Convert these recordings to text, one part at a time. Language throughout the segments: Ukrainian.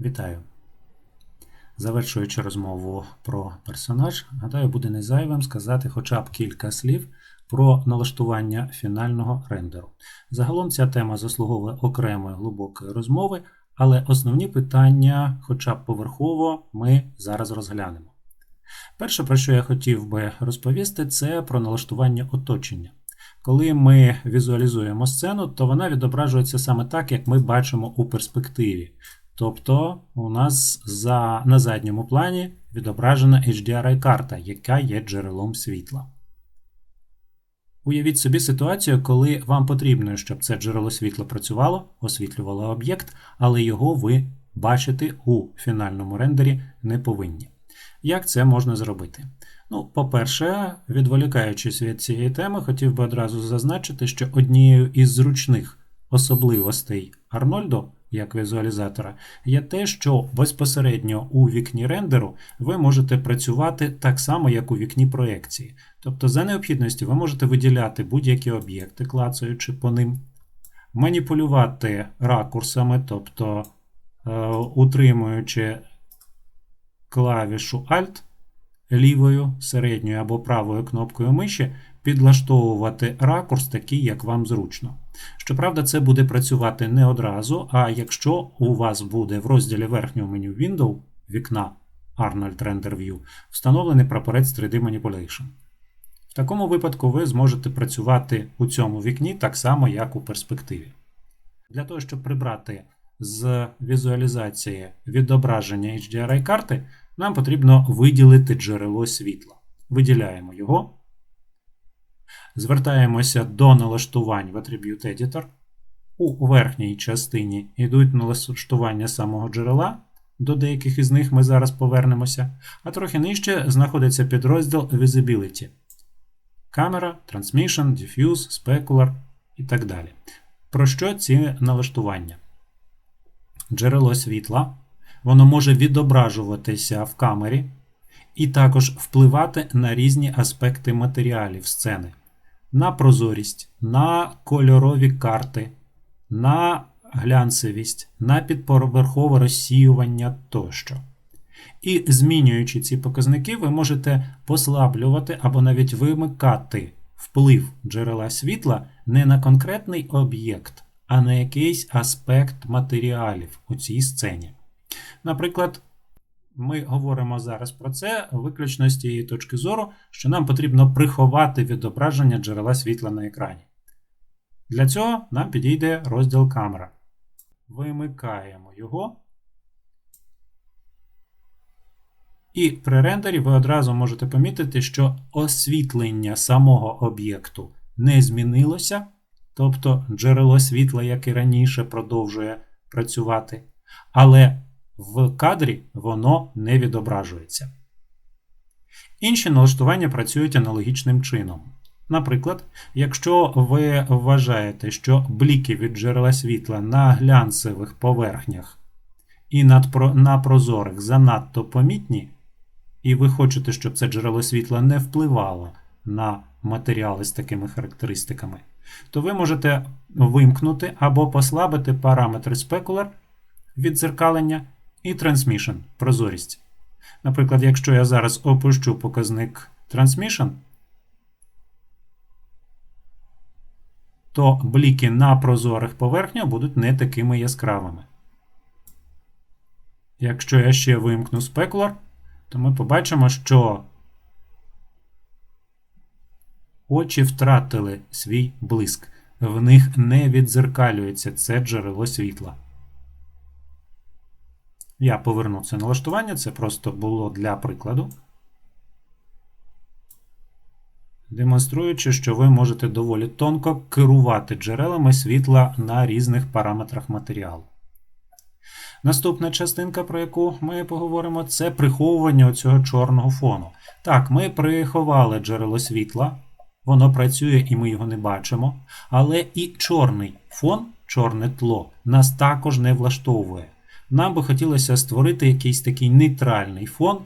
Вітаю! Завершуючи розмову про персонаж, гадаю, буде не зайвим сказати хоча б кілька слів про налаштування фінального рендеру. Загалом ця тема заслуговує окремої глибокої розмови, але основні питання, хоча б поверхово, ми зараз розглянемо. Перше, про що я хотів би розповісти, це про налаштування оточення. Коли ми візуалізуємо сцену, то вона відображується саме так, як ми бачимо у перспективі. Тобто у нас за, на задньому плані відображена HDRI-карта, яка є джерелом світла. Уявіть собі ситуацію, коли вам потрібно, щоб це джерело світла працювало, освітлювало об'єкт, але його ви бачити у фінальному рендері не повинні. Як це можна зробити? Ну, по-перше, відволікаючись від цієї теми, хотів би одразу зазначити, що однією із зручних особливостей Арнольдо як візуалізатора є те, що безпосередньо у вікні рендеру ви можете працювати так само, як у вікні проекції. Тобто, за необхідності ви можете виділяти будь-які об'єкти, клацаючи по ним, маніпулювати ракурсами, тобто е, утримуючи клавішу Alt лівою, середньою або правою кнопкою миші, підлаштовувати ракурс такий, як вам зручно. Щоправда, це буде працювати не одразу, а якщо у вас буде в розділі верхнього меню Window вікна Arnold Render View встановлений прапорець 3D Manipulation. В такому випадку ви зможете працювати у цьому вікні так само, як у перспективі. Для того, щоб прибрати з візуалізації відображення HDRI карти, нам потрібно виділити джерело світла. Виділяємо його. Звертаємося до налаштувань в Attribute Editor. У верхній частині йдуть налаштування самого джерела. До деяких із них ми зараз повернемося. А трохи нижче знаходиться підрозділ Visibility. Камера, Transmission, Diffuse, Specular і так далі. Про що ці налаштування? Джерело світла. Воно може відображуватися в камері і також впливати на різні аспекти матеріалів сцени на прозорість, на кольорові карти, на глянцевість, на підповерхове розсіювання тощо. І змінюючи ці показники, ви можете послаблювати або навіть вимикати вплив джерела світла не на конкретний об'єкт, а на якийсь аспект матеріалів у цій сцені. Наприклад, ми говоримо зараз про це виключно з тієї точки зору, що нам потрібно приховати відображення джерела світла на екрані. Для цього нам підійде розділ камера. Вимикаємо його. І при рендері ви одразу можете помітити, що освітлення самого об'єкту не змінилося, тобто джерело світла, як і раніше, продовжує працювати. Але в кадрі воно не відображується. Інші налаштування працюють аналогічним чином. Наприклад, якщо ви вважаєте, що бліки від джерела світла на глянцевих поверхнях і на прозорих занадто помітні, і ви хочете, щоб це джерело світла не впливало на матеріали з такими характеристиками, то ви можете вимкнути або послабити параметри Specular віддзеркалення і Transmission прозорість. Наприклад, якщо я зараз опущу показник Transmission, то бліки на прозорих поверхнях будуть не такими яскравими. Якщо я ще вимкну Specular, то ми побачимо, що очі втратили свій блиск. В них не відзеркалюється це джерело світла. Я поверну це налаштування, це просто було для прикладу. Демонструючи, що ви можете доволі тонко керувати джерелами світла на різних параметрах матеріалу. Наступна частинка, про яку ми поговоримо, це приховування цього чорного фону. Так, ми приховали джерело світла, воно працює і ми його не бачимо. Але і чорний фон, чорне тло, нас також не влаштовує. Нам би хотілося створити якийсь такий нейтральний фон,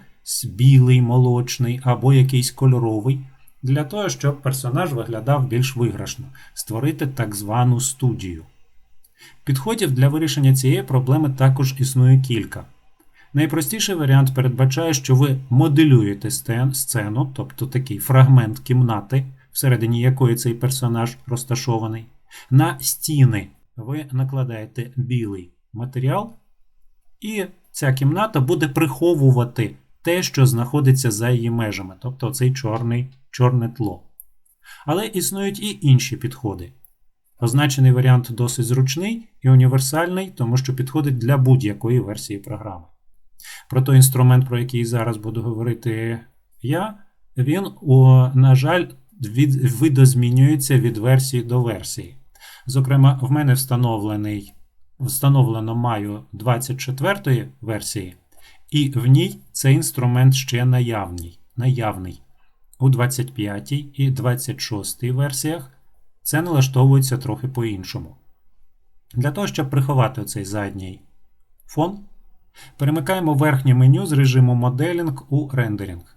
білий, молочний або якийсь кольоровий, для того, щоб персонаж виглядав більш виграшно, створити так звану студію. Підходів для вирішення цієї проблеми також існує кілька. Найпростіший варіант передбачає, що ви моделюєте сцену, тобто такий фрагмент кімнати, всередині якої цей персонаж розташований. На стіни ви накладаєте білий матеріал, і ця кімната буде приховувати те, що знаходиться за її межами, тобто цей чорний, чорне тло. Але існують і інші підходи. Означений варіант досить зручний і універсальний, тому що підходить для будь-якої версії програми. Про той інструмент, про який зараз буду говорити я, він, на жаль, від, видозмінюється від версії до версії. Зокрема, в мене встановлений, встановлено маю 24 версії, і в ній цей інструмент ще наявний. наявний. У 25 і 26 версіях це налаштовується трохи по-іншому. Для того, щоб приховати цей задній фон, перемикаємо верхнє меню з режиму моделінг у рендерінг.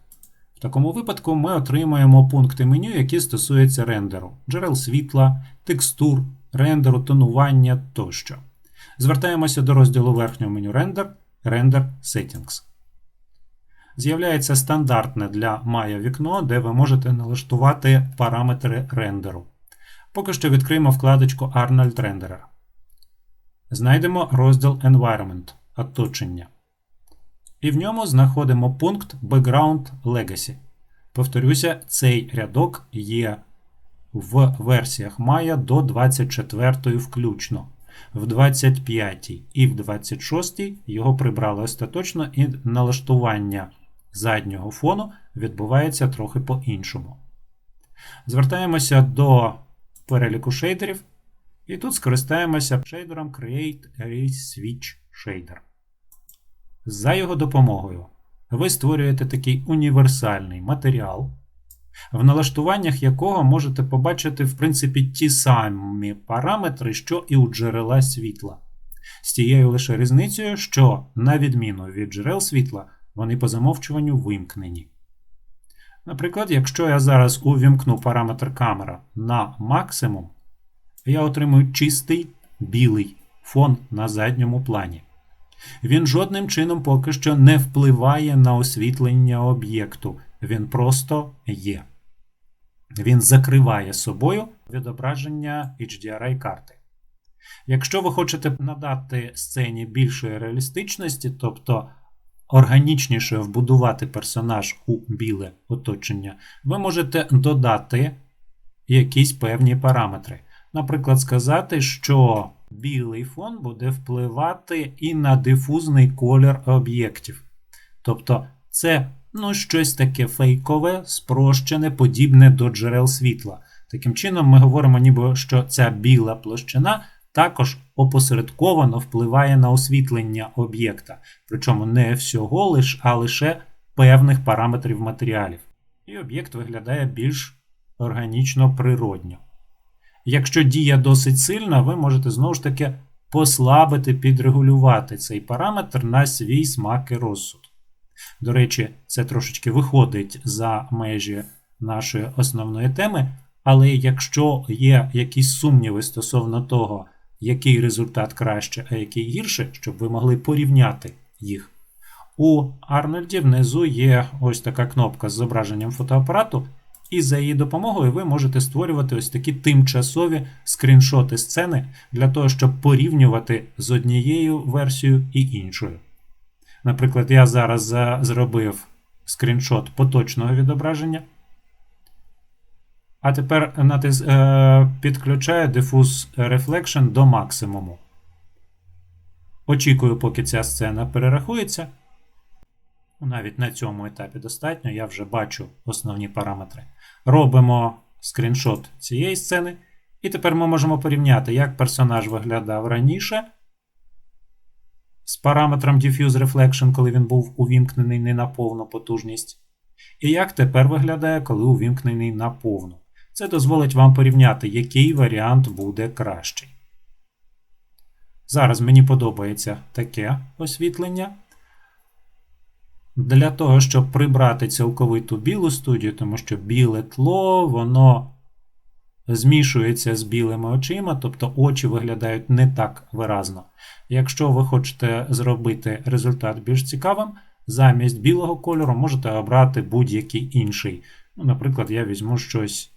В такому випадку ми отримаємо пункти меню, які стосуються рендеру, джерел світла, текстур, рендеру, тонування тощо. Звертаємося до розділу верхнього меню Render, Render Settings. З'являється стандартне для Maya вікно, де ви можете налаштувати параметри рендеру. Поки що відкриємо вкладочку Arnold Renderer. Знайдемо розділ Environment оточення. І в ньому знаходимо пункт Background Legacy. Повторюся, цей рядок є в версіях Maya до 24 включно. В 25 і в 26 його прибрали остаточно, і налаштування заднього фону відбувається трохи по-іншому. Звертаємося до переліку шейдерів, і тут скористаємося шейдером Create Array Switch Shader. За його допомогою ви створюєте такий універсальний матеріал, в налаштуваннях якого можете побачити, в принципі, ті самі параметри, що і у джерела світла. З тією лише різницею, що, на відміну від джерел світла, вони по замовчуванню вимкнені. Наприклад, якщо я зараз увімкну параметр камера на максимум, я отримую чистий білий фон на задньому плані. Він жодним чином поки що не впливає на освітлення об'єкту, він просто є. Він закриває собою відображення HDRI карти. Якщо ви хочете надати сцені більшої реалістичності, тобто органічніше вбудувати персонаж у біле оточення, ви можете додати якісь певні параметри. Наприклад, сказати, що білий фон буде впливати і на дифузний колір об'єктів. Тобто, це ну, щось таке фейкове, спрощене, подібне до джерел світла. Таким чином, ми говоримо, ніби що ця біла площина також опосередковано впливає на освітлення об'єкта, причому не всього лиш, а лише певних параметрів матеріалів. І об'єкт виглядає більш органічно природньо. Якщо дія досить сильна, ви можете знову ж таки послабити, підрегулювати цей параметр на свій смак і розсуд. До речі, це трошечки виходить за межі нашої основної теми, але якщо є якісь сумніви стосовно того, який результат краще, а який гірше, щоб ви могли порівняти їх. У Арнольді внизу є ось така кнопка з зображенням фотоапарату, і за її допомогою ви можете створювати ось такі тимчасові скріншоти сцени для того, щоб порівнювати з однією версією і іншою. Наприклад, я зараз зробив скріншот поточного відображення. А тепер натис, е, підключаю Diffuse Reflection до максимуму. Очікую, поки ця сцена перерахується. Навіть на цьому етапі достатньо, я вже бачу основні параметри. Робимо скріншот цієї сцени. І тепер ми можемо порівняти, як персонаж виглядав раніше з параметром Diffuse Reflection, коли він був увімкнений не на повну потужність. І як тепер виглядає, коли увімкнений на повну. Це дозволить вам порівняти, який варіант буде кращий. Зараз мені подобається таке освітлення. Для того, щоб прибрати цілковиту білу студію, тому що біле тло, воно змішується з білими очима, тобто очі виглядають не так виразно. Якщо ви хочете зробити результат більш цікавим, замість білого кольору можете обрати будь-який інший. Ну, Наприклад, я візьму щось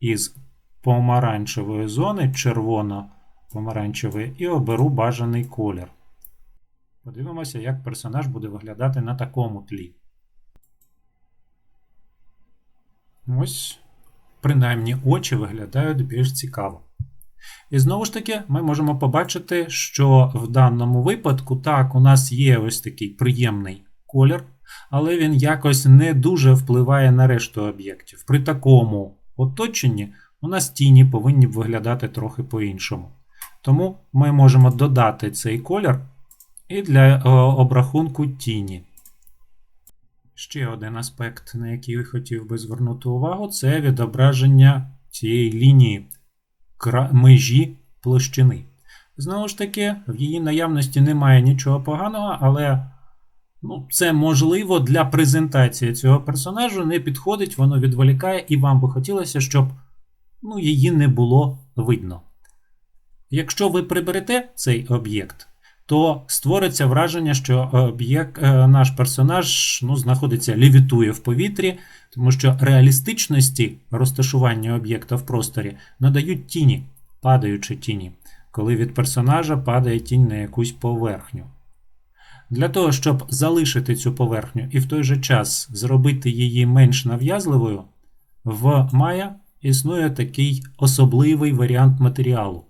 із помаранчевої зони, червоно-помаранчевої, і оберу бажаний колір. Подивимося, як персонаж буде виглядати на такому тлі. Ось, принаймні, очі виглядають більш цікаво. І знову ж таки, ми можемо побачити, що в даному випадку, так, у нас є ось такий приємний колір, але він якось не дуже впливає на решту об'єктів. При такому оточенні у нас тіні повинні виглядати трохи по-іншому. Тому ми можемо додати цей колір і для е, обрахунку тіні. Ще один аспект, на який хотів би звернути увагу, це відображення цієї лінії межі площини. Знову ж таки, в її наявності немає нічого поганого, але ну, це можливо для презентації цього персонажу не підходить, воно відволікає, і вам би хотілося, щоб ну, її не було видно. Якщо ви приберете цей об'єкт, то створиться враження, що об'єкт, е, наш персонаж ну, знаходиться, лівітує в повітрі, тому що реалістичності розташування об'єкта в просторі надають тіні, падаючі тіні, коли від персонажа падає тінь на якусь поверхню. Для того, щоб залишити цю поверхню і в той же час зробити її менш нав'язливою, в Maya існує такий особливий варіант матеріалу.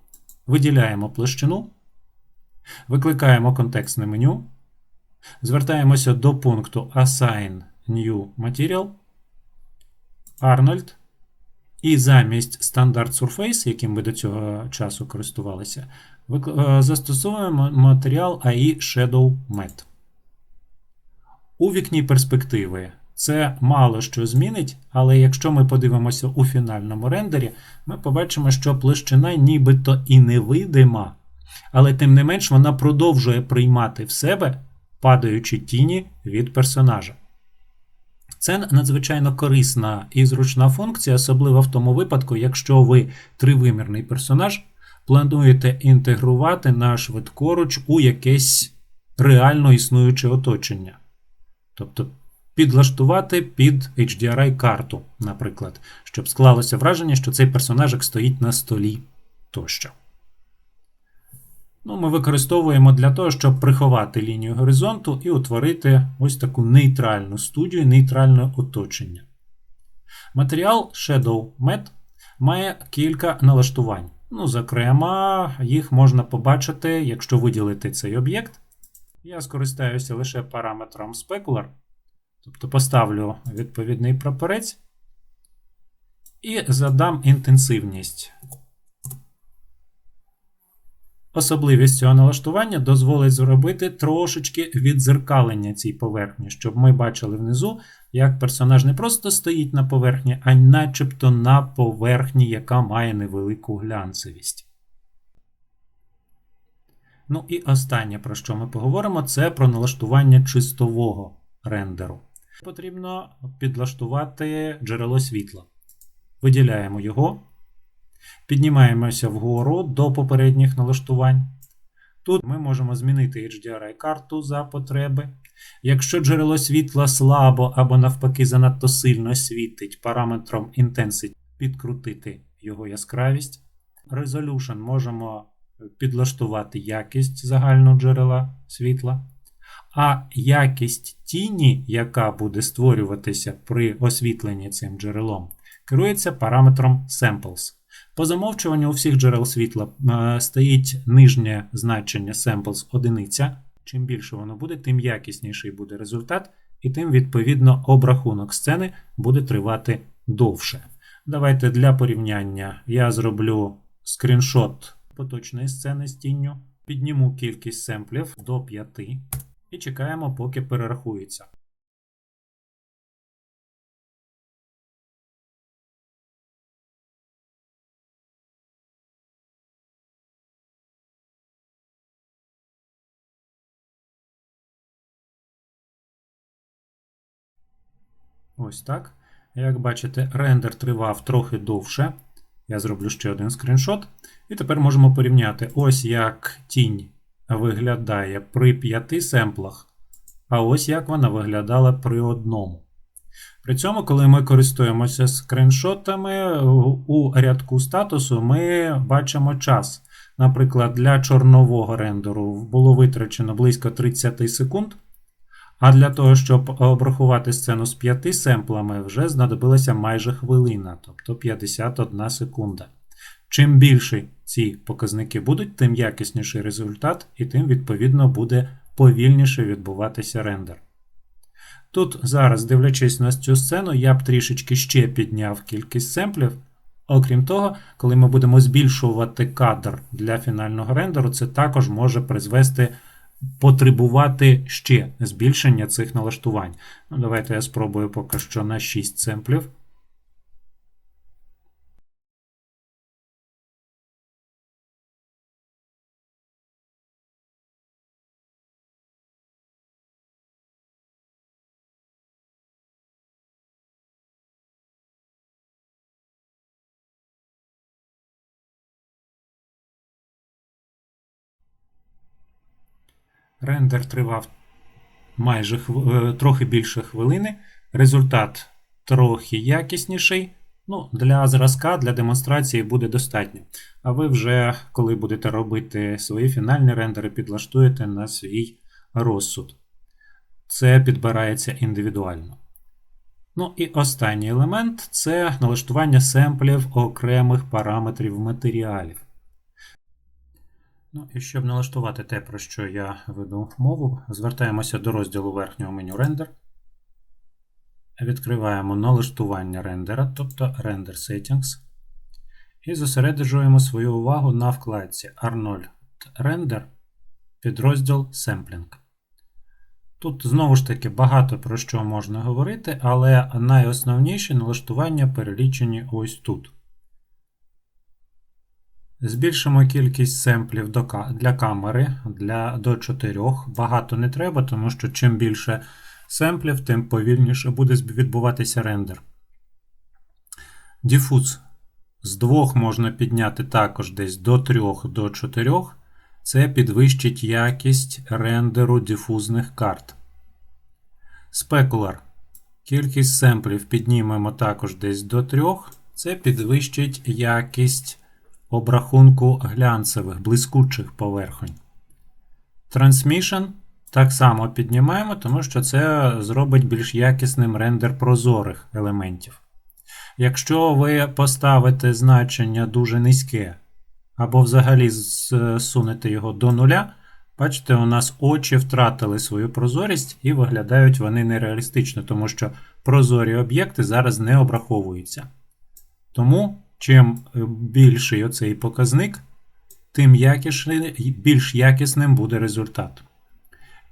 Виділяємо площину, викликаємо контекстне меню, звертаємося до пункту Assign New Material, Arnold, і замість Standard Surface, яким ми до цього часу користувалися, е, застосовуємо матеріал AI Shadow Matte. У вікні перспективи. Це мало що змінить, але якщо ми подивимося у фінальному рендері, ми побачимо, що площина нібито і невидима, але тим не менш вона продовжує приймати в себе падаючі тіні від персонажа. Це надзвичайно корисна і зручна функція, особливо в тому випадку, якщо ви тривимірний персонаж плануєте інтегрувати на швидкоруч у якесь реально існуюче оточення. Тобто підлаштувати під HDRI-карту, наприклад, щоб склалося враження, що цей персонажик стоїть на столі тощо. Ну, Ми використовуємо для того, щоб приховати лінію горизонту і утворити ось таку нейтральну студію, нейтральне оточення. Матеріал Shadow Matte має кілька налаштувань. Ну, Зокрема, їх можна побачити, якщо виділити цей об'єкт. Я скористаюся лише параметром Specular, тобто поставлю відповідний прапорець і задам інтенсивність. Особливість цього налаштування дозволить зробити трошечки відзеркалення цій поверхні, щоб ми бачили внизу, як персонаж не просто стоїть на поверхні, а начебто на поверхні, яка має невелику глянцевість. Ну і останнє, про що ми поговоримо, це про налаштування чистового рендеру. Потрібно підлаштувати джерело світла. Виділяємо його. Піднімаємося вгору до попередніх налаштувань. Тут ми можемо змінити HDRI-карту за потреби. Якщо джерело світла слабо або навпаки занадто сильно світить параметром Intensity, підкрутити його яскравість. Resolution можемо підлаштувати якість загального джерела світла. А якість тіні, яка буде створюватися при освітленні цим джерелом, керується параметром Samples. По замовчуванню у всіх джерел світла е, стоїть нижнє значення samples одиниця. Чим більше воно буде, тим якісніший буде результат, і тим, відповідно, обрахунок сцени буде тривати довше. Давайте для порівняння я зроблю скріншот поточної сцени з тінню, підніму кількість семплів до 5 і чекаємо, поки перерахується. Ось так. Як бачите, рендер тривав трохи довше, Я зроблю ще один скріншот. І тепер можемо порівняти ось як тінь виглядає при п'яти семплах, а ось як вона виглядала при одному. При цьому, коли ми користуємося скріншотами, у рядку статусу ми бачимо час. Наприклад, для чорнового рендеру було витрачено близько 30 секунд. А для того, щоб обрахувати сцену з 5 семплами, вже знадобилася майже хвилина, тобто 51 секунда. Чим більше ці показники будуть, тим якісніший результат, і тим, відповідно, буде повільніше відбуватися рендер. Тут зараз, дивлячись на цю сцену, я б трішечки ще підняв кількість семплів. Окрім того, коли ми будемо збільшувати кадр для фінального рендеру, це також може призвести потребувати ще збільшення цих налаштувань. Ну, Давайте я спробую поки що на 6 семплів. Рендер тривав майже. Е, трохи більше хвилини. Результат трохи якісніший. Ну, Для зразка, для демонстрації буде достатньо. А ви вже, коли будете робити свої фінальні рендери, підлаштуєте на свій розсуд. Це підбирається індивідуально. Ну і останній елемент це налаштування семплів окремих параметрів матеріалів. Ну і щоб налаштувати те, про що я веду мову, звертаємося до розділу верхнього меню Render. Відкриваємо налаштування рендера, тобто Render Settings. І зосереджуємо свою увагу на вкладці Arnold Render підрозділ Sampling. Тут знову ж таки багато про що можна говорити, але найосновніші налаштування перелічені ось тут. Збільшимо кількість семплів для камери для, до 4. Багато не треба, тому що чим більше семплів, тим повільніше буде відбуватися рендер. Діфуз з 2 можна підняти також десь до 3 до 4. Це підвищить якість рендеру дифузних карт. Спекулар. Кількість семплів піднімемо також десь до 3. Це підвищить якість обрахунку глянцевих, блискучих поверхонь. Transmission так само піднімаємо, тому що це зробить більш якісним рендер прозорих елементів. Якщо ви поставите значення дуже низьке, або взагалі зсунете його до нуля, бачите, у нас очі втратили свою прозорість і виглядають вони нереалістично, тому що прозорі об'єкти зараз не обраховуються. Тому Чим е, більший оцей показник, тим більш якісним буде результат.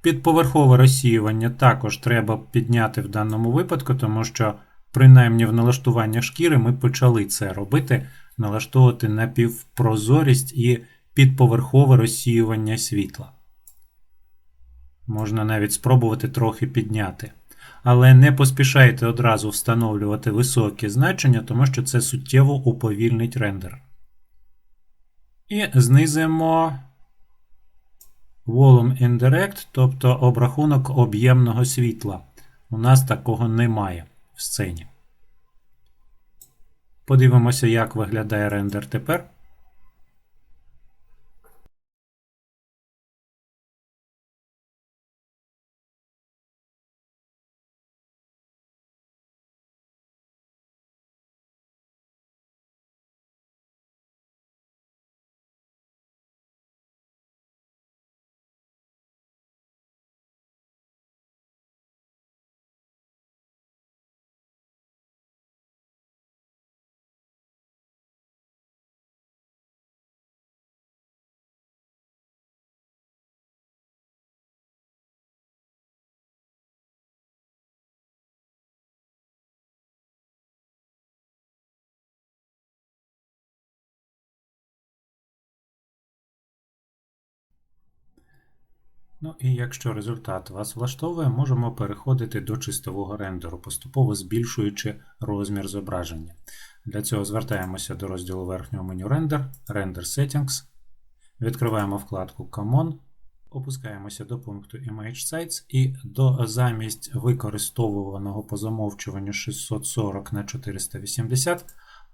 Підповерхове розсіювання також треба підняти в даному випадку, тому що, принаймні в налаштуваннях шкіри ми почали це робити, налаштовувати напівпрозорість і підповерхове розсіювання світла. Можна навіть спробувати трохи підняти але не поспішайте одразу встановлювати високі значення, тому що це суттєво уповільнить рендер. І знизимо Volume Indirect, тобто обрахунок об'ємного світла. У нас такого немає в сцені. Подивимося, як виглядає рендер тепер. Ну і якщо результат вас влаштовує, можемо переходити до чистового рендеру, поступово збільшуючи розмір зображення. Для цього звертаємося до розділу верхнього меню Render, Render Settings, відкриваємо вкладку Common, опускаємося до пункту Image Sites і до замість використовуваного по замовчуванню 640 на 480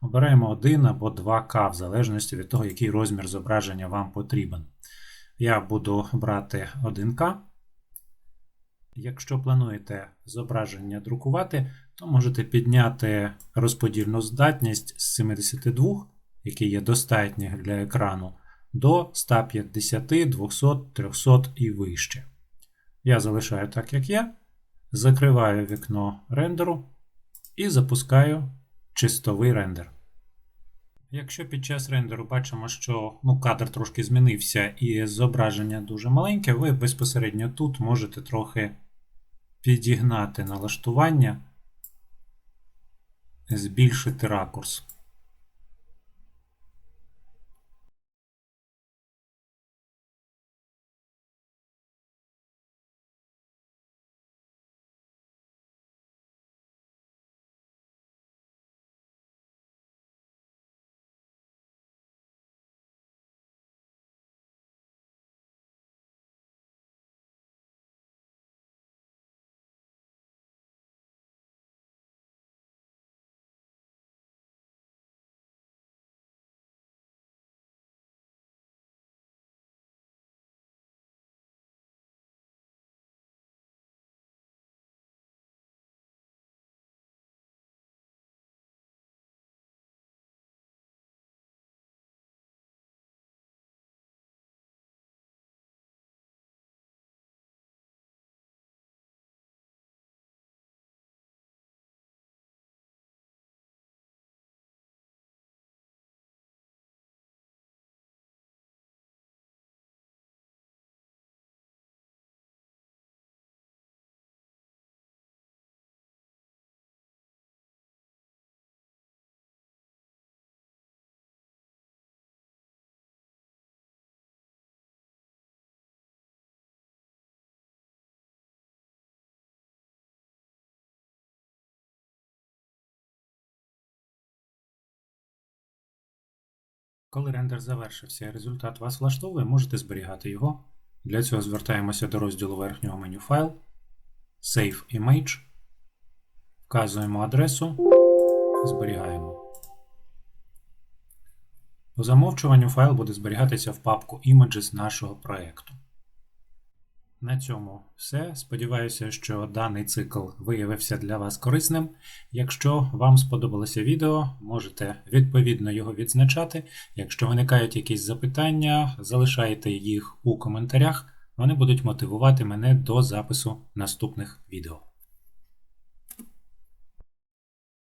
обираємо 1 або 2К в залежності від того, який розмір зображення вам потрібен. Я буду брати 1К. Якщо плануєте зображення друкувати, то можете підняти розподільну здатність з 72, який є достатній для екрану, до 150, 200, 300 і вище. Я залишаю так, як є. Закриваю вікно рендеру і запускаю чистовий рендер. Якщо під час рендеру бачимо, що ну, кадр трошки змінився і зображення дуже маленьке, ви безпосередньо тут можете трохи підігнати налаштування, збільшити ракурс. Коли рендер завершився і результат вас влаштовує, можете зберігати його. Для цього звертаємося до розділу верхнього меню Файл, Save Image, вказуємо адресу, зберігаємо. По замовчуванню файл буде зберігатися в папку Images нашого проєкту. На цьому все. Сподіваюся, що даний цикл виявився для вас корисним. Якщо вам сподобалося відео, можете відповідно його відзначати. Якщо виникають якісь запитання, залишайте їх у коментарях. Вони будуть мотивувати мене до запису наступних відео.